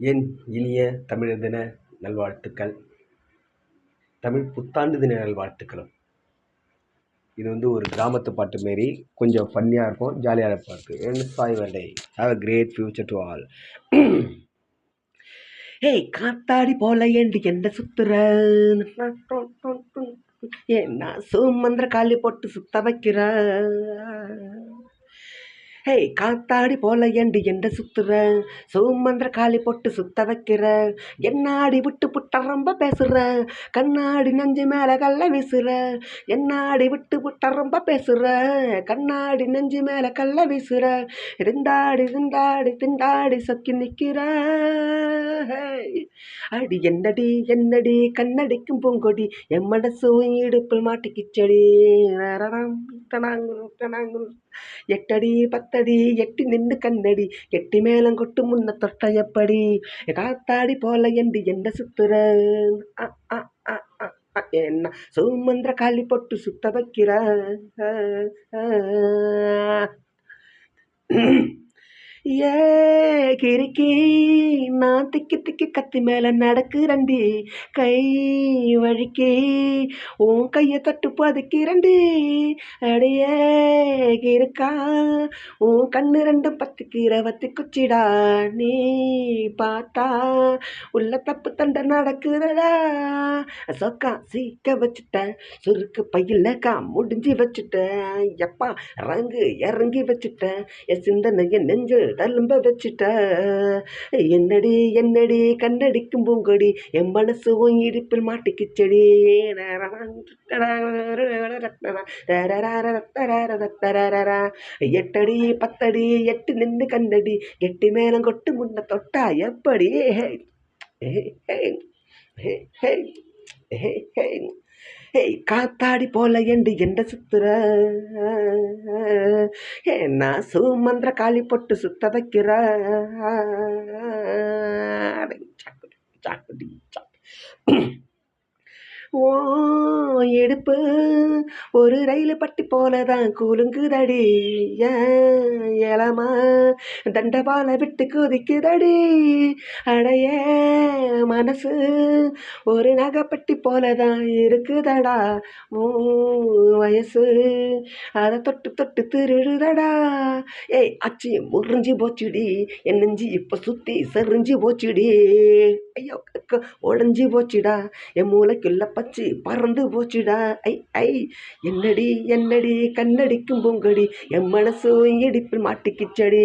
என் இனிய தமிழர் தின நல்வாழ்த்துக்கள். தமிழ் புத்தாண்டு தின நல்வாழ்த்துக்களும். இது வந்து ஒரு கிராமத்து பாட்டு மாரி கொஞ்சம் ஃபன்னியாக இருக்கும் ஜாலியாக இருக்கும் என் வர்டே have a great future to all ஏய் காத்தாடி போல ஏண்டு என்ன சுத்துற? ஏன்னா சுமந்திர காலி போட்டு சுத்த வைக்கிற. ஹே காத்தாடி போல ஏண்டி எண்ட சுத்துற? சோமந்திர காலி போட்டு சுத்த வைக்கிற? என்னாடி விட்டு புட்ட ரொம்ப பேசுற? கண்ணாடி நெஞ்சு மேல கல்ல வீசுற? என்னாடி விட்டு புட்ட ரொம்ப பேசுற? கண்ணாடி நெஞ்சு மேல கல்ல வீசுற? இருந்தாடி இருந்தாடி திண்டாடி சொக்கி நிக்கிற? அடி என்னடி என்னடி? கண்ணடிக்கும் பூங்கொடி எம்மடசு இடுப்பில் மாட்டிக்கிச்சடி. எட்டடி பத்தடி எட்டி நின்று கண்ணடி. எட்டி மேலம் கொட்டு முன்ன தொட்ட எப்படி? காத்தாடி போல என்று என்ன சுத்துற? என்ன? சுமந்திர காலி பொட்டு சுத்த வைக்கிற? ஏ கிறுக்கி நான் திக்கி திக்கி கத்தி மேலே நடக்கிறண்டி கை வழிக்கி உன் கையை தட்டு பதுக்கிறண்டி அடையே இருக்கா உன் கண்ணு ரெண்டு பத்துக்கிற வத்தி குச்சிடா. நீ பார்த்தா உள்ள தப்பு தண்டை நடக்குதடா. சொக்கா சீக்க வச்சுட்டேன் சுருக்கு பையில முடிஞ்சு வச்சுட்டேன் எப்பா ரங்கு இறங்கி வச்சுட்டேன் என் சிந்தனைய நெஞ்சு தழும்ப வச்சுட்ட என்னடி என்னடி கண்ணடிக்கும் பூங்கொடி என் மனசு உன் இடுப்பில் மாட்டிக்குச்செடி எட்டடி பத்தடி எட்டு நின்று கண்ணடி எட்டு மேலம் கொட்டு முன்ன தொட்டா எப்படி ஹே ஹே ஹே ஹே ஹே ஏய் காத்தாடி போல என்று எந்த சுத்துற? நான் சுமந்திர காளி பொட்டு சுத்த வைக்கிற? சாக்குடி சாக்கு. ஓ எடுப்பு. ஒரு ரயில் பட்டி போலதான் குலுங்குதடி. ஏலமா தண்டபால விட்டு குதிக்குதடி. அடைய மனசு ஒரு நகைப்பட்டி போலதான் இருக்குதடா. ஓ வயசு அதை தொட்டு தொட்டு திருடுதடா. ஏய் அச்சி முறிஞ்சு போச்சுடி. என் நெஞ்சு இப்போ சுற்றி செறிஞ்சு போச்சுடி. ஐயோ உடஞ்சி போச்சுடா. என் மூளைக்குள்ள பச்சு பறந்து போச்சு. போச்சுடா. ஐ ஐ. என்னடி என்னடி கண்ணடிக்கும் பூங்கடி. என் மனசு இடிப்பில் மாட்டிக்கிச்சடி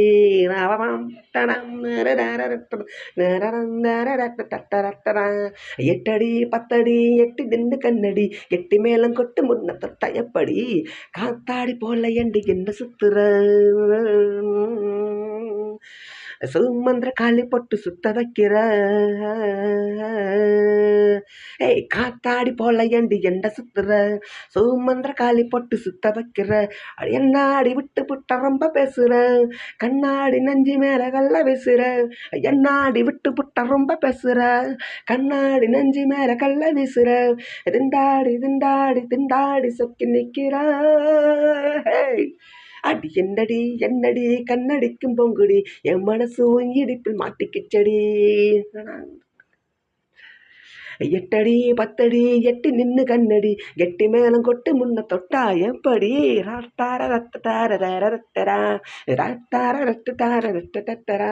எட்டடி பத்தடி எட்டு நின்று கண்ணடி. எட்டு மேலம் கொட்டு முன்னத்தை தயப்படி காத்தாடி போல எண்டு என்ன சுத்துற? சுமந்திர காலி பொட்டு சுத்த வைக்கிற? ஏய் காத்தாடி போல ஏண்டி எண்ட சுத்துற? சோமந்திர காலி போட்டு சுத்த வைக்கிற? என்னாடி விட்டு புட்ட ரொம்ப பேசுற? கண்ணாடி நஞ்சி மேல கல்ல வீசுற? என்னாடி விட்டு புட்ட ரொம்ப பேசுற? கண்ணாடி நஞ்சி மேல கல்ல வீசுற? திண்டாடி திண்டாடி திண்டாடி சொக்கி நிற்கிற அடி என்னடி என்னடி? கண்ணடிக்கும் பொங்குடி. என் மனசு இடிப்பில் மாட்டிக்கிச்சடி. எட்டடி பத்தடி எட்டி நின்று கண்ணடி. கெட்டி மேலம் கொட்டு முன்ன தொட்டா எப்படி? ராட்டார ரத்த தார தார ரத்தரா ராட்டார ரத்த தார ரத்த தத்தரா